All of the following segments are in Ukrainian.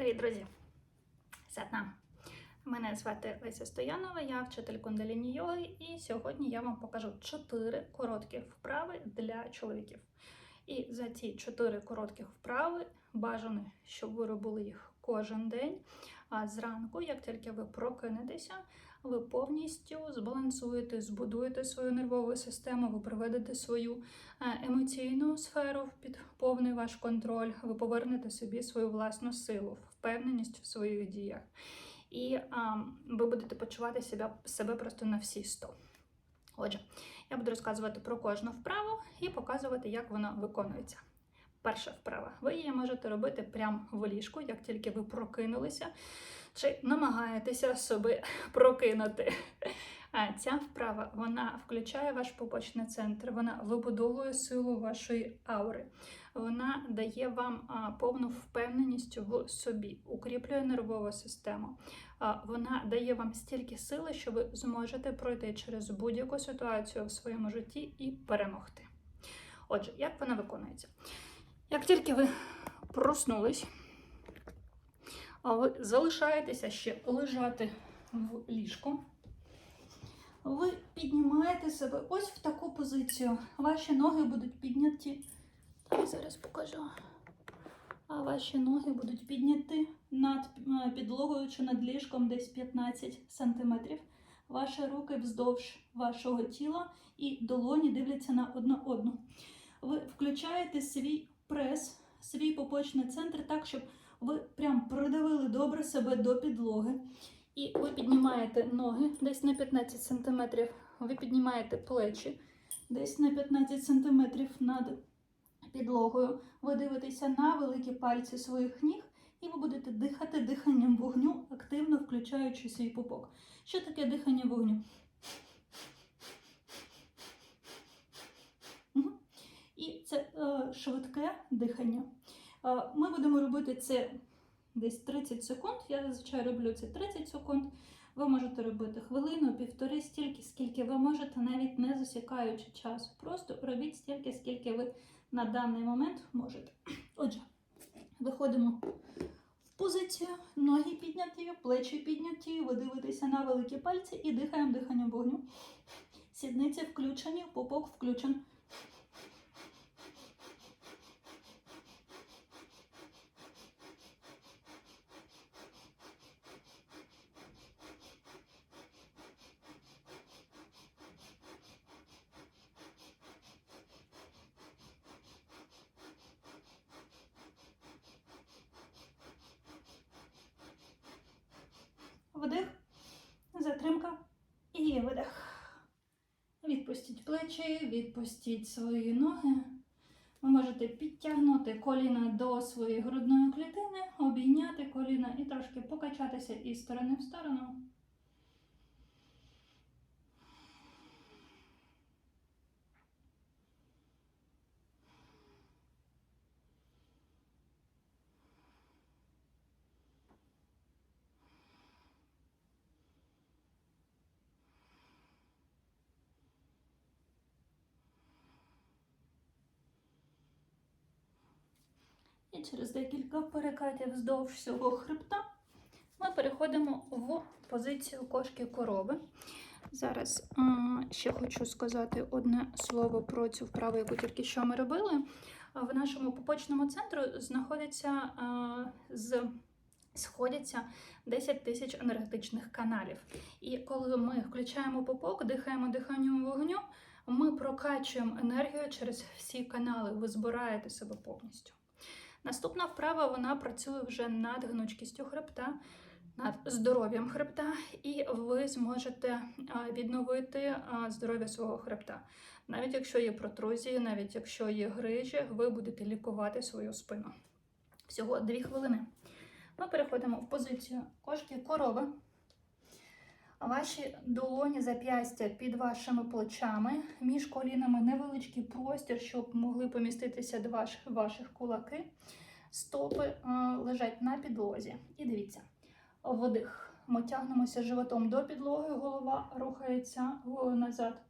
Привіт, друзі! Сятна! Мене звати Леся Стоянова, я вчитель кундаліні йоги, і сьогодні я вам покажу 4 короткі вправи для чоловіків. І за ці 4 короткі вправи бажано, щоб ви робили їх кожен день. А зранку, як тільки ви прокинетеся, ви повністю збалансуєте, збудуєте свою нервову систему, ви приведете свою е, емоційну сферу під повний ваш контроль, ви повернете собі свою власну силу, впевненість в своїх діях. І а, ви будете почувати себе, себе просто на всі 100. Отже, я буду розказувати про кожну вправу і показувати, як вона виконується. Перша вправа. Ви її можете робити прямо в ліжку, як тільки ви прокинулися, чи намагаєтеся собі прокинути. А Ця вправа вона включає ваш пупочний центр, вона вибудовує силу вашої аури, вона дає вам повну впевненість в собі, укріплює нервову систему. Вона дає вам стільки сили, що ви зможете пройти через будь-яку ситуацію в своєму житті і перемогти. Отже, як вона виконується? Як тільки ви проснулись, а ви залишаєтеся ще лежати в ліжку, ви піднімаєте себе ось в таку позицію. Ваші ноги будуть підняті. Так, зараз покажу. А ваші ноги будуть підняті над е, підлогою чи над ліжком десь 15 см. Ваші руки вздовж вашого тіла і долоні дивляться на одну одну. Ви включаєте свій прес, свій попочний центр так, щоб ви прям придавили добре себе до підлоги. І ви піднімаєте ноги десь на 15 см. Ви піднімаєте плечі десь на 15 см над підлогою. Ви дивитеся на великі пальці своїх ніг, і ви будете дихати диханням вогню, активно включаючи свій пупок. Що таке дихання вогню? Мгм. І це е, швидке дихання. Е, ми будемо робити це десь 30 секунд. Я зазвичай роблю це 30 секунд. Ви можете робити хвилину, півтори, стільки, скільки ви можете, навіть не засікаючи час. Просто робіть стільки, скільки ви на даний момент можете. Отже, виходимо в позицію, ноги підняті, плечі підняті, ви дивитеся на великі пальці і дихаємо диханням вогню. Сідниці включені, попок включен. Вдих, затримка і видих. Відпустіть плечі, відпустіть свої ноги. Ви можете підтягнути коліна до своєї грудної клітини, обійняти коліна і трошки покачатися із сторони в сторону. Через декілька перекатів вздовж всього хребта ми переходимо в позицію кошки корови. Зараз ще хочу сказати одне слово про цю вправу, яку тільки що ми робили. В нашому пупочному центру знаходиться з сходяться 10 тисяч енергетичних каналів. І коли ми включаємо пупок, дихаємо диханням вогню, ми прокачуємо енергію через всі канали. Ви збираєте себе повністю. Наступна вправа вона працює вже над гнучкістю хребта, над здоров'ям хребта, і ви зможете відновити здоров'я свого хребта. Навіть якщо є протрузії, навіть якщо є грижі, ви будете лікувати свою спину. Всього 2 хвилини. Ми переходимо в позицію кошки корови. Ваші долоні зап'ястя під вашими плечами, між колінами невеличкий простір, щоб могли поміститися два ваших кулаки. Стопи лежать на підлозі. І дивіться, вдих. Ми тягнемося животом до підлоги, голова рухається назад.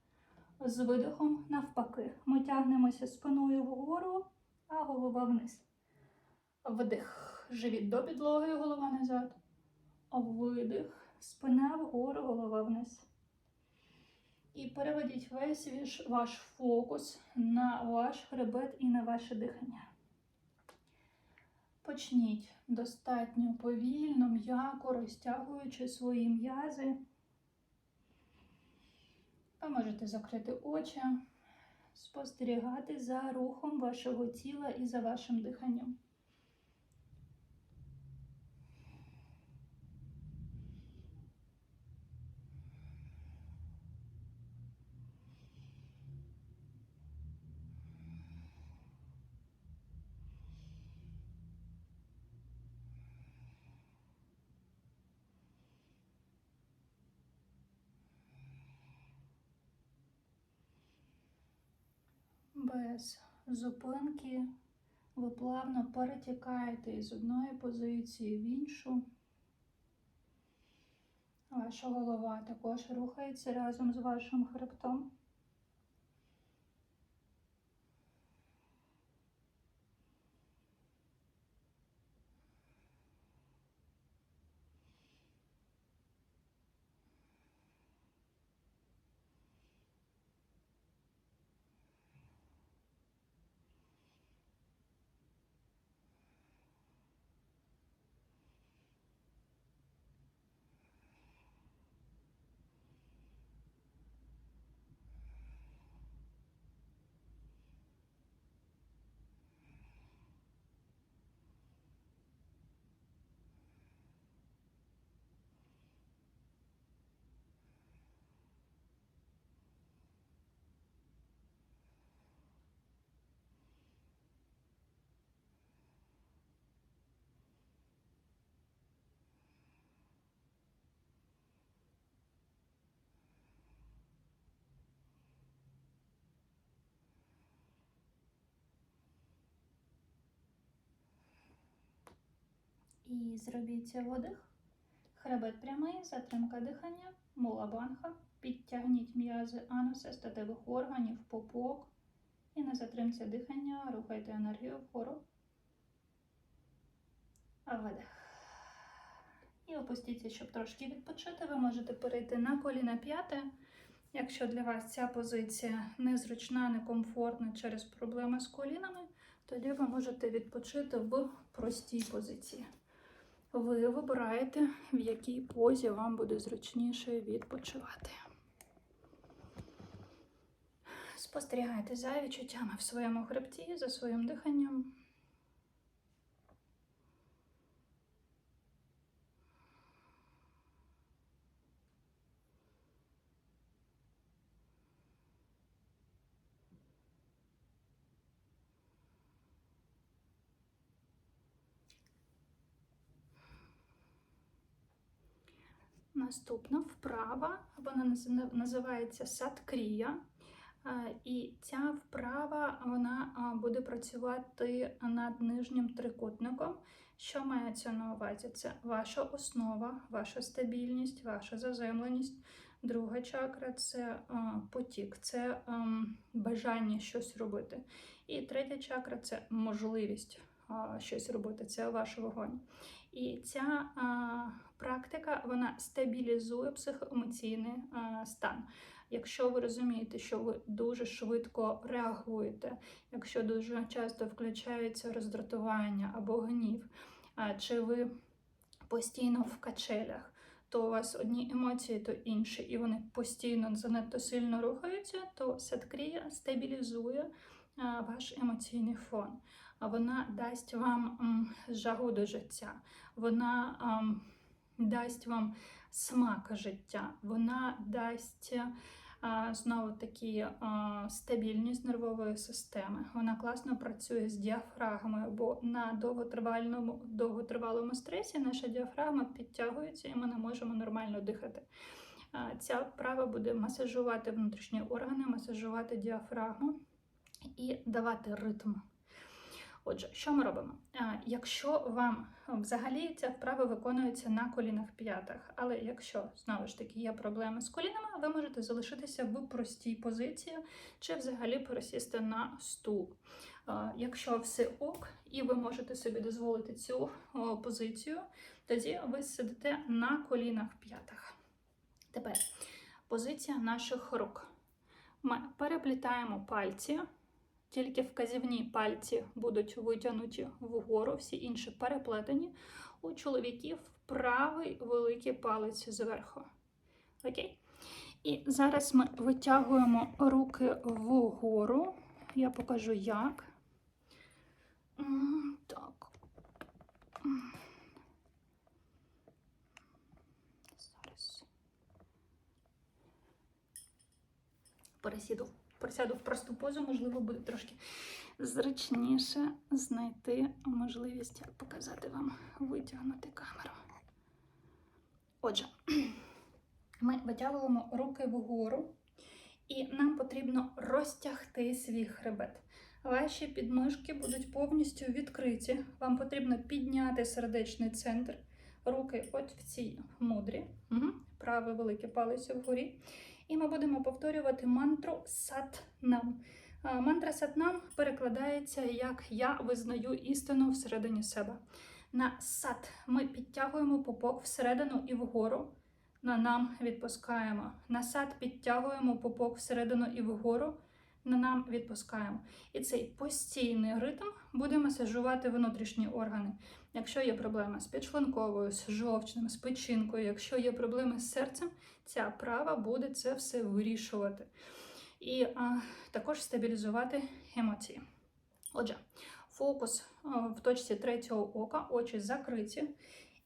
З видихом навпаки. Ми тягнемося спиною вгору, а голова вниз. Вдих. живіт до підлоги, голова назад. Видих, спина вгору, голова вниз. І переведіть весь ваш, фокус на ваш хребет і на ваше дихання. Почніть достатньо повільно, м'яко розтягуючи свої м'язи. Ви можете закрити очі, спостерігати за рухом вашого тіла і за вашим диханням. Без зупинки ви плавно перетікаєте із одної позиції в іншу. Ваша голова також рухається разом з вашим хребтом. І зробіть видих. Хребет прямий, затримка дихання, мула банха. Підтягніть м'язи ануса, статевих органів, попок. І на затримці дихання рухайте енергію вгору. Видих. І опустіться, щоб трошки відпочити. Ви можете перейти на коліна п'яте. Якщо для вас ця позиція незручна, некомфортна через проблеми з колінами, тоді ви можете відпочити в простій позиції. Ви вибираєте, в якій позі вам буде зручніше відпочивати. Спостерігайте за відчуттями в своєму хребті, за своїм диханням. Наступна вправа, вона називається садкрія. І ця вправа вона буде працювати над нижнім трикутником. Що мається на увазі? Це ваша основа, ваша стабільність, ваша заземленість. Друга чакра це потік, це ем, бажання щось робити. І третя чакра це можливість щось робити, це ваш вогонь. І ця практика вона стабілізує психоемоційний стан. Якщо ви розумієте, що ви дуже швидко реагуєте, якщо дуже часто включається роздратування або гнів, чи ви постійно в качелях, то у вас одні емоції, то інші, і вони постійно занадто сильно рухаються, то садкрія стабілізує ваш емоційний фон. Вона дасть вам жагу до життя, вона ам, дасть вам смак життя, вона дасть знову таки стабільність нервової системи. Вона класно працює з діафрагмою, бо на довготривалому, довготривалому стресі наша діафрагма підтягується і ми не можемо нормально дихати. Ця вправа буде масажувати внутрішні органи, масажувати діафрагму і давати ритм. Отже, що ми робимо? Якщо вам взагалі ця вправа виконується на колінах п'ятах, але якщо знову ж таки є проблеми з колінами, ви можете залишитися в простій позиції чи взагалі пересісти на стул. Якщо все ок, і ви можете собі дозволити цю позицію, тоді ви сидите на колінах п'ятах. Тепер позиція наших рук. Ми переплітаємо пальці. Тільки вказівні пальці будуть витягнуті вгору, всі інші переплетені. У чоловіків правий великий палець зверху. Окей? І зараз ми витягуємо руки вгору. Я покажу як. Так. Зараз. Пересіду присяду в просту позу, можливо, буде трошки зручніше знайти можливість показати вам, витягнути камеру. Отже, ми витягуємо руки вгору, і нам потрібно розтягти свій хребет. Ваші підмишки будуть повністю відкриті. Вам потрібно підняти сердечний центр, руки от в цій мудрі, угу. правий великий палець вгорі. І ми будемо повторювати мантру Сатнам. Мантра Сатнам перекладається як Я визнаю істину всередині себе. На сат ми підтягуємо попок всередину і вгору. На нам відпускаємо. На сат підтягуємо попок всередину і вгору. На нам відпускаємо. І цей постійний ритм буде масажувати внутрішні органи. Якщо є проблеми з підшлунковою, з жовчним, з печінкою, якщо є проблеми з серцем, ця права буде це все вирішувати. І а, також стабілізувати емоції. Отже, фокус в точці третього ока, очі закриті.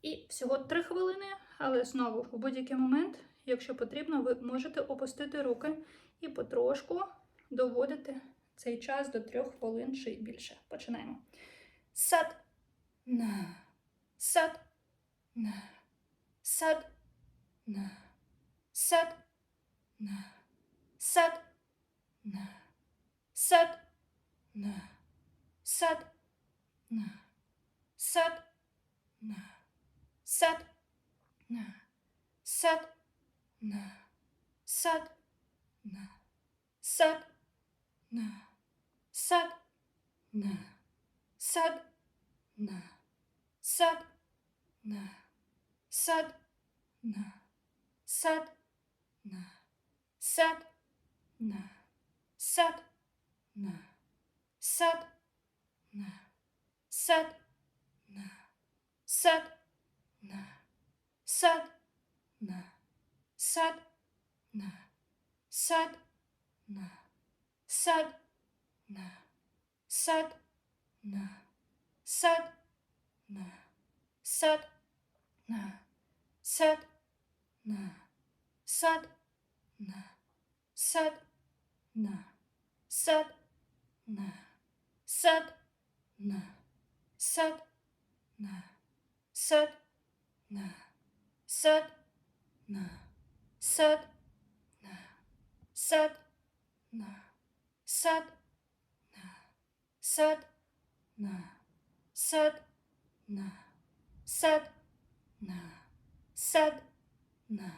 І всього 3 хвилини, але знову в будь-який момент, якщо потрібно, ви можете опустити руки і потрошку доводити цей час до 3 хвилин чи більше. Починаємо. Сад на, сад на, сад на, сад на, сад на, сад на, сад на, сад на, сад на, сад на, сад на, сад на, сад на, сад на, сад на, сад на, сад на, сад на, сад на, сад на, сад на, сад на, сад на, сад на, сад на, сад на, сад на, сад на, сад на, сад на, сад на, сад на, сад на, сад на, сад на, сад на, сад на, сад на, сад на, сад на, сад на, сад на, сад на,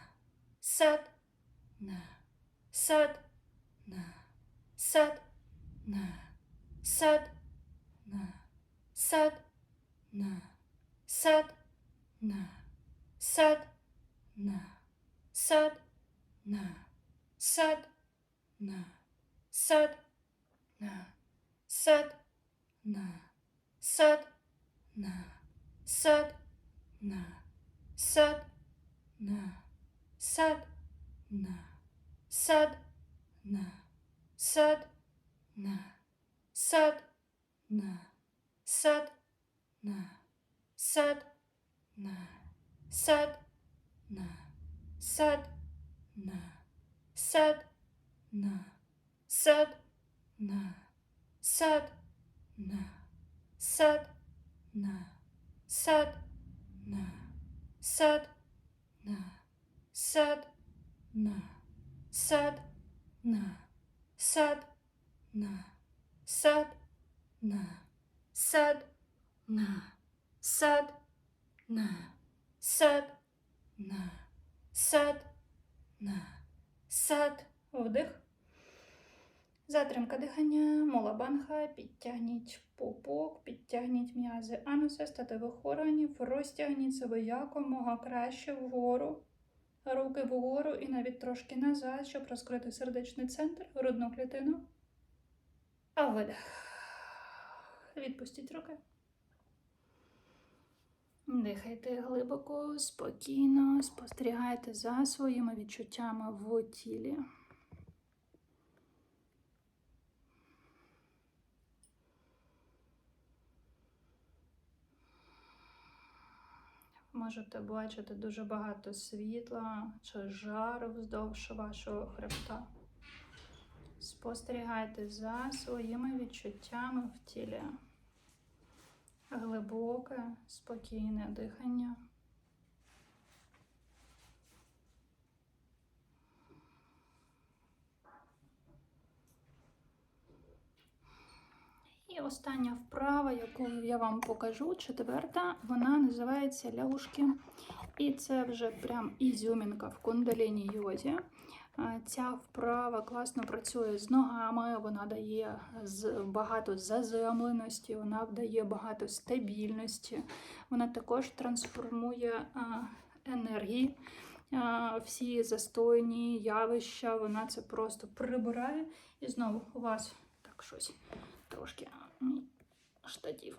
сад на, сад на, сад на, сад на, сад на, сад на, сад на, сад на, сад на, сад на, сад на, сад на, сад на, сад на, сад на, сад на, сад на, сад на, сад на, сад на, сад на, сад на, сад на, сад на, сад на, сад на, сад на, сад на, сад на, сад на, сад на, сад. Вдих. Затримка дихання, молабанха, підтягніть пупок, підтягніть м'язи ануса, статевих органів, розтягніть себе якомога краще вгору, руки вгору і навіть трошки назад, щоб розкрити сердечний центр, грудну клітину. А видих. Відпустіть руки. Дихайте глибоко, спокійно, спостерігайте за своїми відчуттями в тілі. Можете бачити дуже багато світла чи жару вздовж вашого хребта. Спостерігайте за своїми відчуттями в тілі. Глибоке, спокійне дихання. І остання вправа, яку я вам покажу, четверта, вона називається лягушки. І це вже прям ізюмінка в кундаліні йозі. Ця вправа класно працює з ногами, вона дає багато заземленості, вона дає багато стабільності. Вона також трансформує енергії, всі застойні явища, вона це просто прибирає. І знову у вас так щось трошки штатів.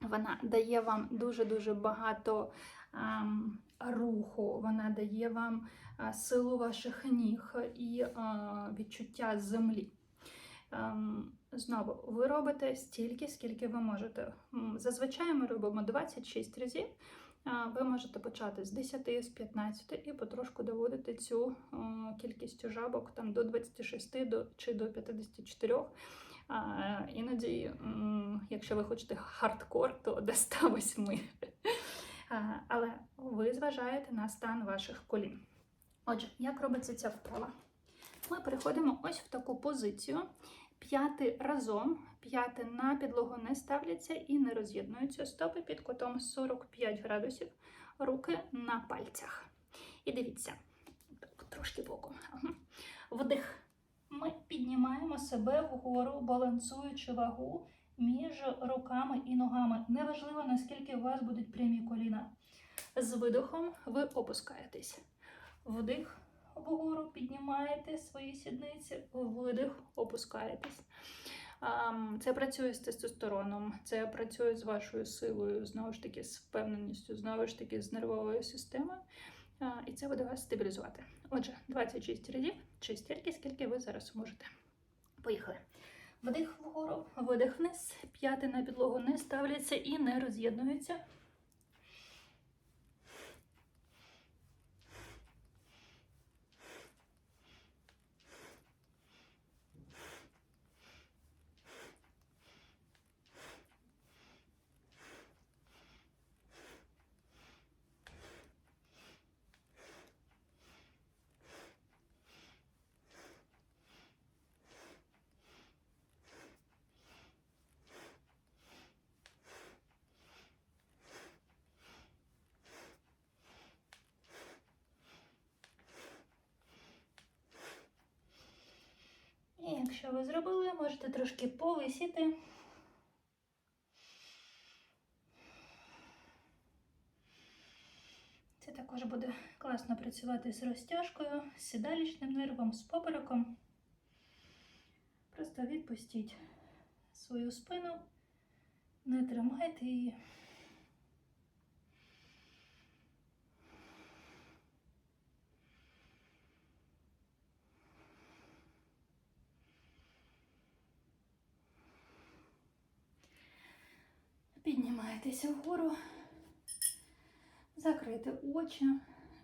Вона дає вам дуже-дуже багато ам, руху, вона дає вам а, силу ваших ніг і а, відчуття землі. Ем, Знову, ви робите стільки, скільки ви можете. Зазвичай ми робимо 26 разів. Ви можете почати з 10, з 15 і потрошку доводити цю е, кількістю жабок там, до 26 до, чи до 54. Іноді, якщо ви хочете хардкор, то до 108. А, Але ви зважаєте на стан ваших колін. Отже, як робиться ця вправа? Ми переходимо ось в таку позицію. П'яти разом, п'яти на підлогу не ставляться і не роз'єднуються. Стопи під кутом 45 градусів, руки на пальцях. І дивіться, трошки боком. Вдих. Ми піднімаємо себе вгору, балансуючи вагу між руками і ногами. Неважливо, наскільки у вас будуть прямі коліна. З видихом ви опускаєтесь. Вдих вгору, піднімаєте свої сідниці, видих, опускаєтесь. Це працює з тестостероном, це працює з вашою силою, знову ж таки, з впевненістю, знову ж таки, з нервовою системою. І це буде вас стабілізувати. Отже, 26 разів, чи стільки, скільки ви зараз можете. Поїхали. Вдих вгору, видих вниз, п'яти на підлогу не ставляться і не роз'єднуються. Якщо ви зробили, можете трошки повисіти. Це також буде класно працювати з розтяжкою, з сідалічним нервом, з попереком. Просто відпустіть свою спину, не тримайте її. Піднімайтеся вгору, закрийте очі,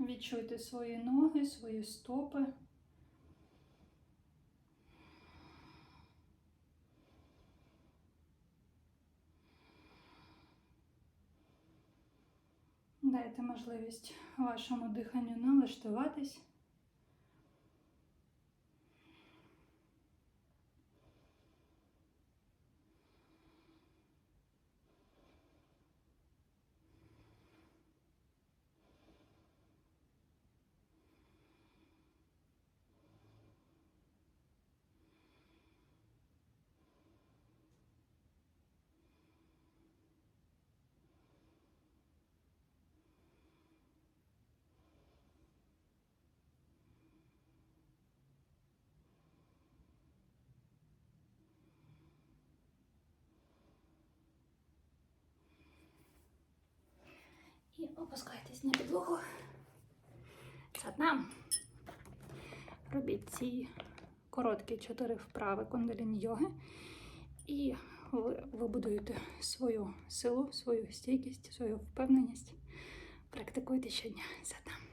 відчуйте свої ноги, свої стопи. Дайте можливість вашому диханню налаштуватись. І опускайтесь на підлогу. Задна. Робіть ці короткі чотири вправи кундаліні йоги. І ви вибудуєте свою силу, свою стійкість, свою впевненість. Практикуйте щодня. Задна.